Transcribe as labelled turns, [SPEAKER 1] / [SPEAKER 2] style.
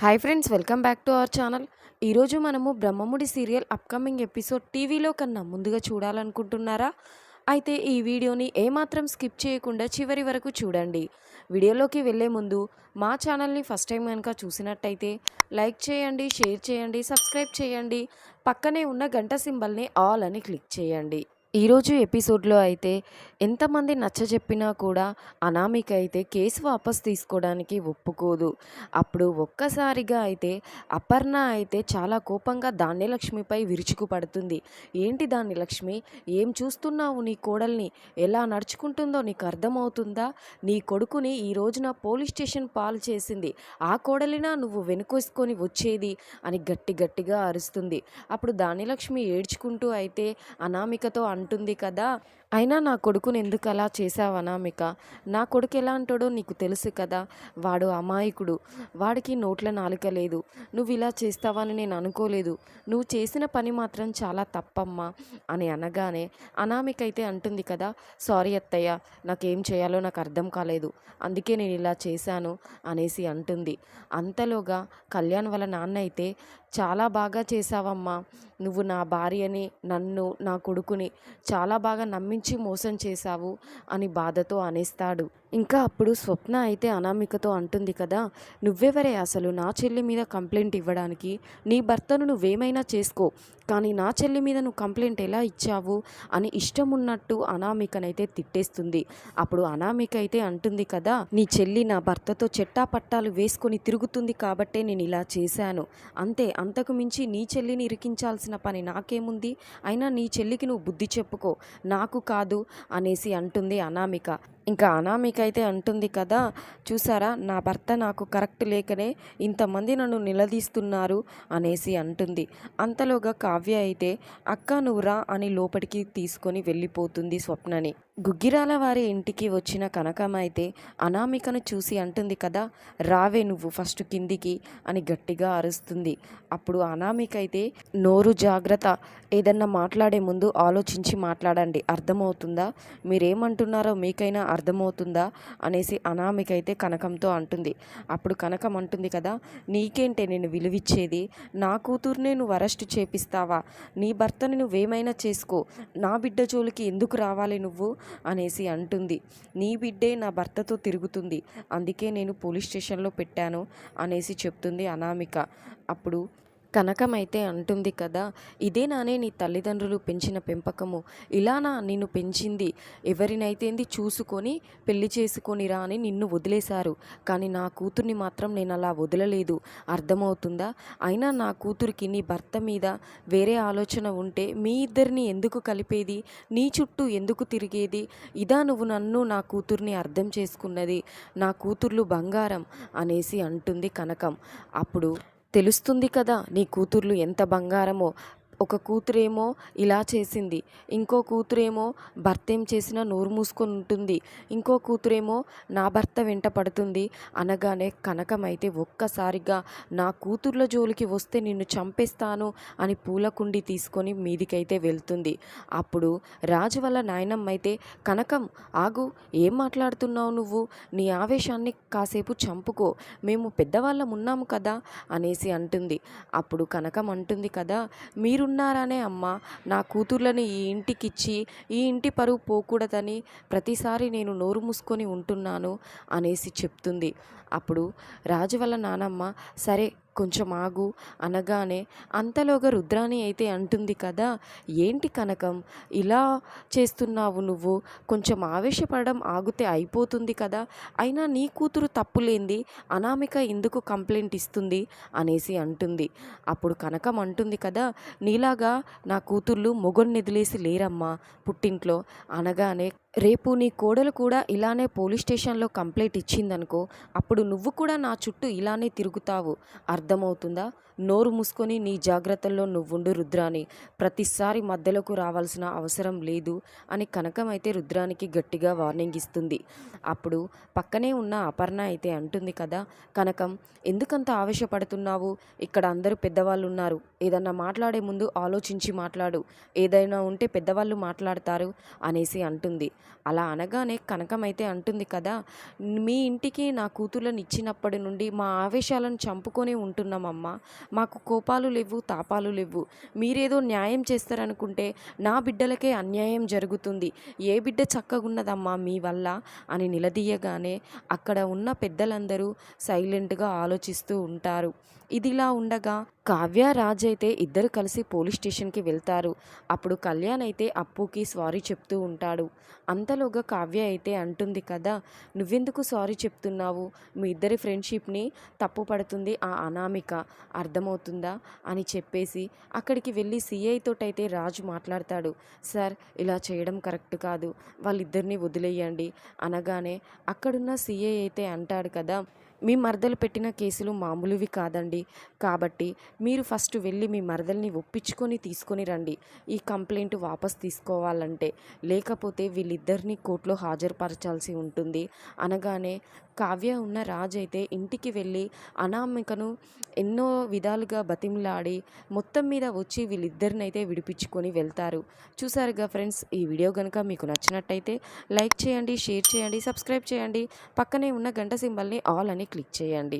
[SPEAKER 1] Hi friends welcome back to our channel ఈరోజు మనము Brahmamudi serial upcoming episode టీవీలో కన్నా ముందుగా చూడాలనుకుంటున్నారా? అయితే ఈ వీడియోని ఏమాత్రం స్కిప్ చేయకుండా చివరి వరకు చూడండి. వీడియోలోకి వెళ్ళే ముందు మా ఛానల్ని ఫస్ట్ టైం కనుక చూసినట్టయితే లైక్ చేయండి షేర్ చేయండి సబ్స్క్రైబ్ చేయండి. పక్కనే ఉన్న గంట సింబల్ని ఆల్ అని క్లిక్ చేయండి. ఈరోజు ఎపిసోడ్లో అయితే ఎంతమంది నచ్చజెప్పినా కూడా అనామిక అయితే కేసు వాపస్ తీసుకోవడానికి ఒప్పుకోదు. అప్పుడు ఒక్కసారిగా అయితే అపర్ణ అయితే చాలా కోపంగా ధాన్యలక్ష్మిపై విరుచుకుపడుతుంది ఏంటి ధాన్యలక్ష్మి? ఏం చూస్తున్నావు నీ కోడల్ని? ఎలా నడుచుకుంటుందో నీకు అర్థమవుతుందా? నీ కొడుకుని ఈ రోజున పోలీస్ స్టేషన్ పాలు చేసింది. ఆ కోడలినా నువ్వు వెనుకొసుకొని వచ్చేది అని గట్టి గట్టిగా అరుస్తుంది. అప్పుడు ధాన్యలక్ష్మి ఏడ్చుకుంటూ అయితే అనామికతో ఉంటుంది కదా? అయినా నా కొడుకుని ఎందుకు అలా చేసావు అనామిక? నా కొడుకు ఎలా అంటాడో నీకు తెలుసు కదా? వాడు అమాయకుడు. వాడికి నోట్ల నాలుక లేదు. నువ్వు ఇలా చేస్తావని నేను అనుకోలేదు. నువ్వు చేసిన పని మాత్రం చాలా తప్పమ్మా అని అనగానే అనామిక అయితే అంటుంది కదా సారీ అత్తయ్య నాకేం చేయాలో నాకు అర్థం కాలేదు. అందుకే నేను ఇలా చేశాను అనేసి అంటుంది. అంతలోగా కళ్యాణ్ వాళ్ళ నాన్న అయితే చాలా బాగా చేసావమ్మా నువ్వు నా భార్యని నన్ను నా కొడుకుని చాలా బాగా నమ్మించి మోసం చేశావు అని బాధతో అనేస్తాడు. ఇంకా అప్పుడు స్వప్న అయితే అనామికతో అంటుంది కదా నువ్వెవరే అసలు? నా చెల్లి మీద కంప్లైంట్ ఇవ్వడానికి నీ భర్తను నువ్వేమైనా చేసుకో కానీ నా చెల్లి మీద నువ్వు కంప్లైంట్ ఎలా ఇచ్చావు అని ఇష్టం ఉన్నట్టు అనామికనైతే తిట్టేస్తుంది. అప్పుడు అనామిక అయితే అంటుంది కదా నీ చెల్లి నా భర్తతో చెట్టా పట్టాలు వేసుకొని తిరుగుతుంది కాబట్టే నేను ఇలా చేశాను. అంతే అంతకు మించి నీ చెల్లిని ఇరికించాల్సిన పని నాకేముంది? అయినా నీ చెల్లికి నువ్వు బుద్ధి చెప్పుకో. నాకు కాదు అనేసి అంటుంది అనామిక. ఇంకా అనామికైతే అంటుంది కదా చూసారా? నా భర్త నాకు కరెక్ట్ లేకనే ఇంతమంది నన్ను నిలదీస్తున్నారు అనేసి అంటుంది. అంతలోగా కావ్య అయితే అక్క నువ్వురా అని లోపలికి తీసుకొని వెళ్ళిపోతుంది స్వప్నని. గుగ్గిరాల వారి ఇంటికి వచ్చిన కనకం అయితే అనామికను చూసి అంటుంది కదా రావే నువ్వు ఫస్ట్ కిందికి అని గట్టిగా అరుస్తుంది. అప్పుడు అనామిక అయితే నోరు జాగ్రత్త ఏదన్నా మాట్లాడే ముందు ఆలోచించి మాట్లాడండి. అర్థమవుతుందా? మీరేమంటున్నారో మీకైనా అర్థమవుతుందా అనేసి అనామిక అయితే కనకంతో అంటుంది. అప్పుడు కనకం అంటుంది కదా నీకేంటే నేను విలువిచ్చేది? నా కూతుర్నే నువ్వు అరెస్ట్ చేపిస్తావా? నీ భర్తని నువ్వేమైనా చేసుకో? నా బిడ్డ జోలికి ఎందుకు రావాలి నువ్వు? అనేసి అంటుంది. నీ బిడ్డే నా భర్తతో తిరుగుతుంది. అందుకే నేను పోలీస్ స్టేషన్లో పెట్టాను అనేసి చెప్తుంది అనామిక. అప్పుడు కనకమైతే అంటుంది కదా ఇదే నానే నీ తల్లిదండ్రులు పెంచిన పెంపకము. ఇలానా నిన్ను పెంచింది. ఎవరినైతేంది చూసుకొని పెళ్ళి చేసుకొనిరా అని నిన్ను వదిలేశారు. కానీ నా కూతుర్ని మాత్రం నేను అలా వదలలేదు. అర్థమవుతుందా? అయినా నా కూతురికి నీ భర్త మీద వేరే ఆలోచన ఉంటే మీ ఇద్దరిని ఎందుకు కలిపేది? నీ చుట్టూ ఎందుకు తిరిగేది? ఇదా నువ్వు నన్ను నా కూతుర్ని అర్థం చేసుకున్నది. నా కూతుర్లు బంగారం అనేసి అంటుంది కనకం. అప్పుడు తెలుస్తుంది కదా నీ కూతుర్లు ఎంత బంగారమో. ఒక కూతురేమో ఇలా చేసింది. ఇంకో కూతురేమో భర్త ఏం చేసినా నోరు మూసుకొని ఉంటుంది ఇంకో కూతురేమో నా భర్త వెంట పడుతుంది అనగానే కనకమైతే ఒక్కసారిగా నా కూతుర్ల జోలికి వస్తే నిన్ను చంపేస్తాను అని పూలకుండి తీసుకొని మీదికైతే వెళ్తుంది. అప్పుడు రాజు వల్ల నాయనమ్మ అయితే కనకం ఆగు ఏం మాట్లాడుతున్నావు నువ్వు? నీ ఆవేశాన్ని కాసేపు చంపుకో. మేము పెద్దవాళ్ళం ఉన్నాము కదా అనేసి అంటుంది. అప్పుడు కనకం అంటుంది కదా మీరు మీరున్నారనే అమ్మ. నా కూతుర్లని ఈ ఇంటికిచ్చి ఈ ఇంటి పరువు పోకూడదని ప్రతిసారి నేను నోరు మూసుకొని ఉంటున్నాను అనేసి చెప్తుంది. అప్పుడు రాజు వల్ల నానమ్మ సరే కొంచెం ఆగు అనగానే అంతలోగా రుద్రాణి అయితే అంటుంది కదా ఏంటి కనకం? ఇలా చేస్తున్నావు నువ్వు? కొంచెం ఆవేశపడడం ఆగితే అయిపోతుంది కదా అయినా నీ కూతురు తప్పులేంది? అనామిక ఎందుకు కంప్లైంట్ ఇస్తుంది అనేసి అంటుంది. అప్పుడు కనకం అంటుంది కదా నీలాగా నా కూతుర్లు మొగొని నిదిలేసి లేరమ్మా పుట్టింట్లో అనగానే రేపు నీ కోడలు కూడా ఇలానే పోలీస్ స్టేషన్లో కంప్లైంట్ ఇచ్చిందనుకో అప్పుడు నువ్వు కూడా నా చుట్టూ ఇలానే తిరుగుతావు. అర్థమవుతుందా? నోరు మూసుకొని నీ జాగ్రత్తల్లో నువ్వుండు రుద్రాని ప్రతిసారి మధ్యలోకి రావాల్సిన అవసరం లేదు అని కనకం అయితే రుద్రానికి గట్టిగా వార్నింగ్ ఇస్తుంది. అప్పుడు పక్కనే ఉన్న అపర్ణ అయితే అంటుంది కదా కనకం ఎందుకంత ఆవేశపడుతున్నావు? ఇక్కడ అందరూ పెద్దవాళ్ళు ఉన్నారు ఏదన్నా మాట్లాడే ముందు ఆలోచించి మాట్లాడు. ఏదైనా ఉంటే పెద్దవాళ్ళు మాట్లాడతారు అనేసి అంటుంది. అలా అనగానే కనకమైతే అంటుంది కదా మీ ఇంటికి నా కూతుర్లను ఇచ్చినప్పటి నుండి మా ఆవేశాలను చంపుకొని ఉంటున్నామమ్మా మాకు కోపాలు లేవు తాపాలు లేవు. మీరేదో న్యాయం చేస్తారనుకుంటే నా బిడ్డలకే అన్యాయం జరుగుతుంది. ఏ బిడ్డ చక్కగున్నదమ్మా మీ వల్ల అని నిలదీయగానే అక్కడ ఉన్న పెద్దలందరూ సైలెంట్గా ఆలోచిస్తూ ఉంటారు. ఇదిలా ఉండగా కావ్య రాజ్ అయితే ఇద్దరు కలిసి పోలీస్ స్టేషన్కి వెళ్తారు. అప్పుడు కళ్యాణ్ అయితే అప్పుకి సారీ చెప్తూ ఉంటాడు. అంతలోగా కావ్య అయితే అంటుంది కదా నువ్వెందుకు సారీ చెప్తున్నావు? మీ ఇద్దరి ఫ్రెండ్షిప్ని తప్పు పడుతుంది ఆ అనామిక. అర్థమవుతుందా? అని చెప్పేసి అక్కడికి వెళ్ళి సిఐ రాజు మాట్లాడతాడు. సార్ ఇలా చేయడం కరెక్ట్ కాదు. వాళ్ళిద్దరిని వదిలేయండి. అనగానే అక్కడున్న సిఐ అయితే అంటాడు కదా మీ మరదలు పెట్టిన కేసులు మామూలువి కాదండి. కాబట్టి మీరు ఫస్ట్ వెళ్ళి మీ మరదల్ని ఒప్పించుకొని తీసుకొని రండి. ఈ కంప్లైంట్ వాపస్ తీసుకోవాలంటే. లేకపోతే వీళ్ళిద్దరిని కోర్టులో హాజరుపరచాల్సి ఉంటుంది. అనగానే కావ్య ఉన్న రాజు అయితే ఇంటికి వెళ్ళి అనామికను ఎన్నో విధాలుగా బతిమలాడి మొత్తం మీద వచ్చి వీళ్ళిద్దరినైతే విడిపించుకొని వెళ్తారు. చూసారుగా ఫ్రెండ్స్ ఈ వీడియో కనుక మీకు నచ్చినట్టయితే లైక్ చేయండి షేర్ చేయండి సబ్స్క్రైబ్ చేయండి. పక్కనే ఉన్న గంట సింబల్ని ఆల్ అని క్లిక్ చేయండి.